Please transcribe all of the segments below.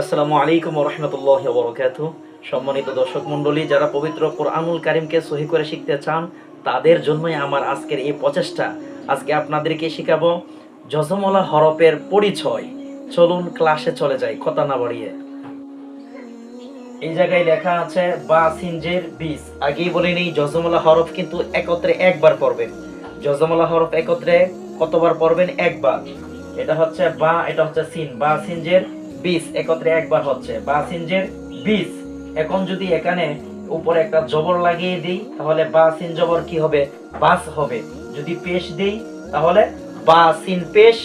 আসসালামু আলাইকুম রহমতুল্লাহ বরকাত সম্মানিত দর্শক মণ্ডলী, যারা পবিত্র কোরআনুল কারিমকে সহি করে শিখতে চান, তাদের জন্যই আমার আজকের এই প্রচেষ্টা। আজকে আপনাদেরকে শেখাবো জজমলা হরফের পরিচয়। চলুন ক্লাসে চলে যাই, কথা না বাড়িয়ে। এই জায়গায় লেখা আছে, বা সিনজের বিষ আগেই বলে নেই জজমলা হরফ কিন্তু একত্রে একবার পড়বেন। জজমলা হরফ একত্রে কতবার পড়বেন? একবার। এটা হচ্ছে বা, এটা হচ্ছে সিন। বা, সিনজের বিষ একত্রে একবার হচ্ছে। বা সিনজের বিষ এখন যদি এখানে উপরে একটা জবর লাগিয়ে দিই, তাহলে বা সিন জবর কি হবে? বাস হবে। যদি পেশ দিই, তাহলে বা সিন পেশ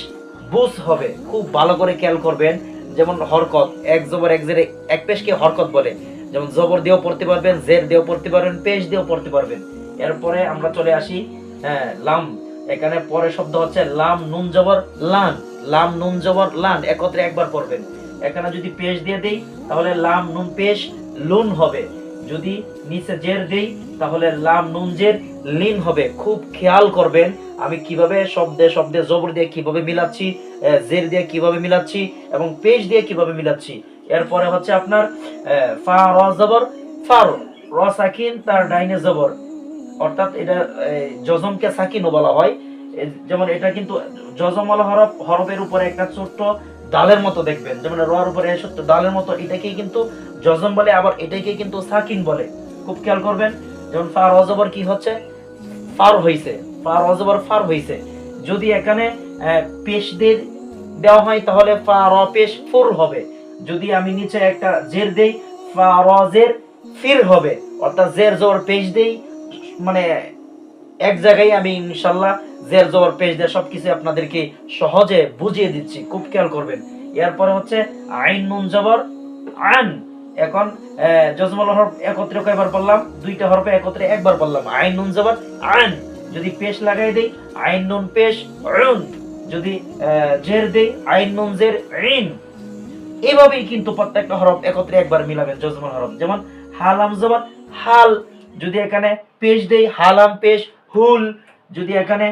বুস হবে। খুব ভালো করে খেয়াল করবেন। যেমন হরকত, এক জবর এক জেরে, এক পেশকে হরকত বলে। যেমন জবর দিয়েও পড়তে পারবেন, জের দিয়েও পড়তে পারবেন, পেশ দিয়েও পড়তে পারবেন। এরপরে আমরা চলে আসি হ্যাঁ লাম। এখানে পরে শব্দ হচ্ছে লাম, নুন, জবর, লান। লাম, নুন, জবর, লান একত্রে একবার পড়বেন এখানে যদি পেশ দিয়ে দেই, তাহলে লাম, নুন পেশ লুন হবে। যদি নিচে জের দেই, তাহলে লাম, নুন, জের, লিন হবে। খুব খেয়াল করবেন আমি কীভাবে শব্দে শব্দে জবর দিয়ে কীভাবে মিলাচ্ছি জের দিয়ে কীভাবে মিলাচ্ছি এবং পেশ দিয়ে কীভাবে মিলাচ্ছি। এরপরে হচ্ছে আপনার ফা, র, জবর ফারো র। সাকিন, তার ডাইনে জবর। অর্থাৎ এটা জজমকে সাকিনও বলা হয়। যেমন এটা কিন্তু জজমওয়ালা হরফ, হরফের উপরে একটা ছোট্ট ডালের মতো দেখবেন। যেমন রর উপরে ছোট্ট ডালের মতো, এটাকেই কিন্তু জজম বলে, আবার এটাকে কিন্তু সাকিন বলে। খুব খেয়াল করবেন, যেমন ফার অজবর কি হচ্ছে? ফার হইছে। ফার অজবর ফার হইছে। যদি এখানে পেশ দিয়ে দেওয়া হয়, তাহলে ফা র পেশ ফুর হবে। যদি আমি নিচে একটা জের দেই ফা র জের ফির হবে। অর্থাৎ জের জোর পেশ দেই মানে এক জায়গায় আমি ইনশাল্লাহ জের জবর পেজ দিয়ে সবকিছু আপনাদেরকে সহজে বুঝিয়ে দিচ্ছি, খুব খেয়াল করবেন। এরপরে হচ্ছে আইন নুন জবর আন। এখন জজমল হরফ একত্রে কয়বার বললাম? দুইটা হরফে একত্রে একবার বললাম। আইন নুন জবর আন। যদি পেশ লাগাই দেই, আইন নুন পেশ উন যদি জের দেই, আইন নুন জের ইন এভাবেই কিন্তু প্রত্যেকটা হরফ একত্রে একবার মিলাবেন জজমল হরফ। যেমন হালাম জবর হাল। যদি এখানে পেশ দেই হালাম পেশ হুল, যদি এখানে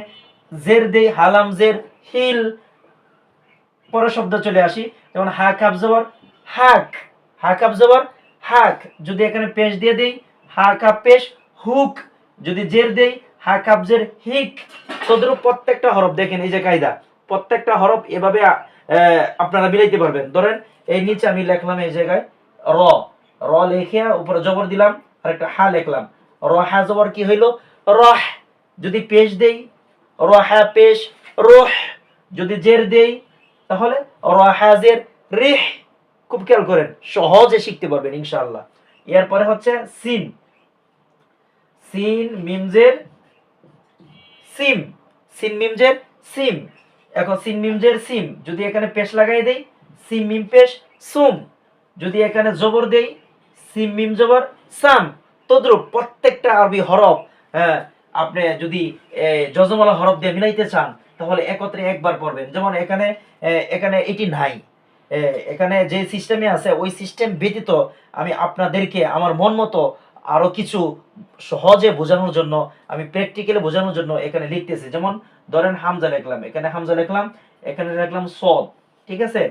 জের দেই, হালাম জের, হিল পরের শব্দ চলে আসি, যেমন হাক হাব জবর, হাক হাক হাব জবর, হাক, যদি এখানে পেশ দিয়ে দেই, হাক হাব পেশ, হুক, যদি জের দেই, হাক হাব জের, হিক, তদ্রুপ প্রত্যেকটা হরফ দেখেন, এই যে কায়দা, প্রত্যেকটা হরফ এভাবে আপনারা মিলাইতে পারবেন। ধরেন, এই নিচে আমি লিখলাম এই জায়গায় র র লিখে উপরে জবর দিলাম আর একটা হা লিখলাম। র, হা, জবর কি হইল? রহ যদি পেশ দেই, রহা পেশ, রোহ যদি জের দেই, তাহলে রহা জের, রেহ। খুব খেয়াল করেন, সহজে শিখতে পারবেন ইনশাআল্লাহ। এরপরে হচ্ছে সিন। সিন মিমজের সিম। সিন মিমজের সিম। এখন সিন মিমজের সিম। যদি এখানে পেশ লাগাই দেই, সিম, মিম পেশ, সুম। যদি এখানে জবর দেই, সিম, মিম জবর, সাম। তদ্রুপ প্রত্যেকটা আরবি হরফ হ্যাঁ আপনি যদি যজমালা হরফ দিয়ে মিলাইতে চান, তাহলে একত্রে একবার পড়বেন। যেমন এখানে এখানে এটি নাই। এখানে যে সিস্টেমে আছে, ওই সিস্টেম ব্যতীত আমি আপনাদেরকে, আমার মন মতো আরও কিছু সহজে বোঝানোর জন্য, আমি প্র্যাকটিক্যালি বোঝানোর জন্য এখানে লিখতেছি। যেমন, ধরেন হামজা লিখলাম। এখানে হামজা লিখলাম, এখানে লিখলাম সদ, ঠিক আছে?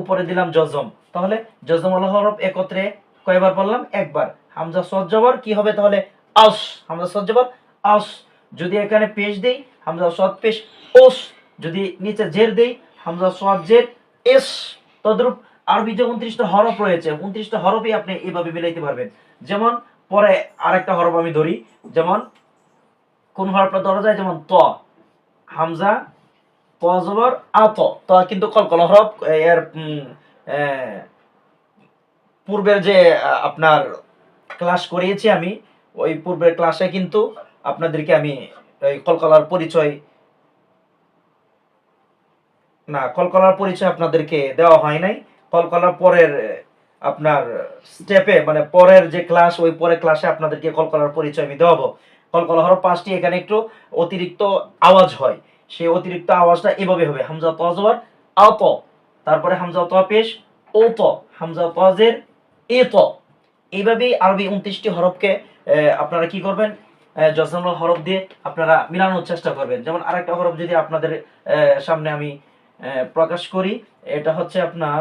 উপরে দিলাম জজম তাহলে জজম আল হরফ একত্রে কয়বার বললাম একবার। হামজা সদ জবর, কি হবে তাহলে? আস। হামজা সদ জবর আস, যদি এখানে পেশ দেই, হামজা সদ পেশ, ওস, যদি নিচে জের দেই, হামজা সদ জের, এস, তদ্রূপ আরবিতে উনত্রিশটা হরফ রয়েছে, উনত্রিশটা হরফই আপনি এইভাবে মিলাইতে পারবেন। যেমন, পরে আরেকটা হরফ আমি ধরি, যেমন, কোন হরফটা ধরা যায়? যেমন, ত, হামজা, ত জবর আত ত। কিন্তু কলকল হরফ এর পূর্বের যে আপনার ক্লাস করিয়েছি আমি, ওই পূর্বের ক্লাসে কিন্তু আপনাদেরকে আমি, এই কলকলার পরিচয়, না, কলকলার পরিচয় আপনাদেরকে দেওয়া হয় নাই। কলকলার পরের আপনার স্টেপে মানে পরের যে ক্লাস, ওই পরের ক্লাসে আপনাদেরকে কলকলার পরিচয় আমি দেওয়াবো। কলকলা হরফ পাঁচটি, এখানে একটু অতিরিক্ত আওয়াজ হয়। সেই অতিরিক্ত আওয়াজটা এভাবে হবে, হামজা তজবর আত তারপরে হামজা ত ও ত, হামজা তজের এ ত। এইভাবেই আরবি উনত্রিশটি হরফকে আপনারা কি করবেন? জজমল হরফ দিয়ে আপনারা মিলানোর চেষ্টা করবেন। যেমন আরেকটা হরফ যদি আপনাদের সামনে আমি প্রকাশ করি, এটা হচ্ছে আপনার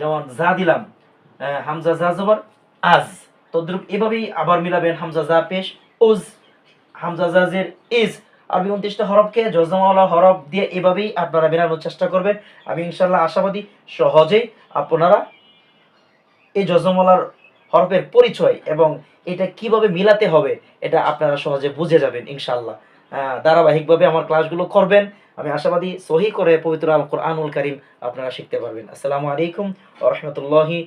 যেমন যা দিলাম হামজা যা জবর, আজ। তদ্রুপ এভাবেই আবার মিলাবেন, হামজা যা পেশ উজ হামজা জাজের ইজ। আরবি উনত্রিশটা হরফকে জজমাওয়ালা হরফ দিয়ে এভাবেই আপনারা মেলানোর চেষ্টা করবেন। আমি ইনশাল্লাহ আশাবাদী, সহজেই আপনারা এই জজমালার হরফের পরিচয় এবং এটা কীভাবে মিলাতে হবে, এটা আপনারা সহজে বুঝে যাবেন ইনশাল্লাহ ধারাবাহিকভাবে আমার ক্লাসগুলো করবেন, আমি আশাবাদী সহি করে পবিত্র আল কোরআনুল কারিম আপনারা শিখতে পারবেন। আসসালামু আলাইকুম ও রহমতুল্লাহি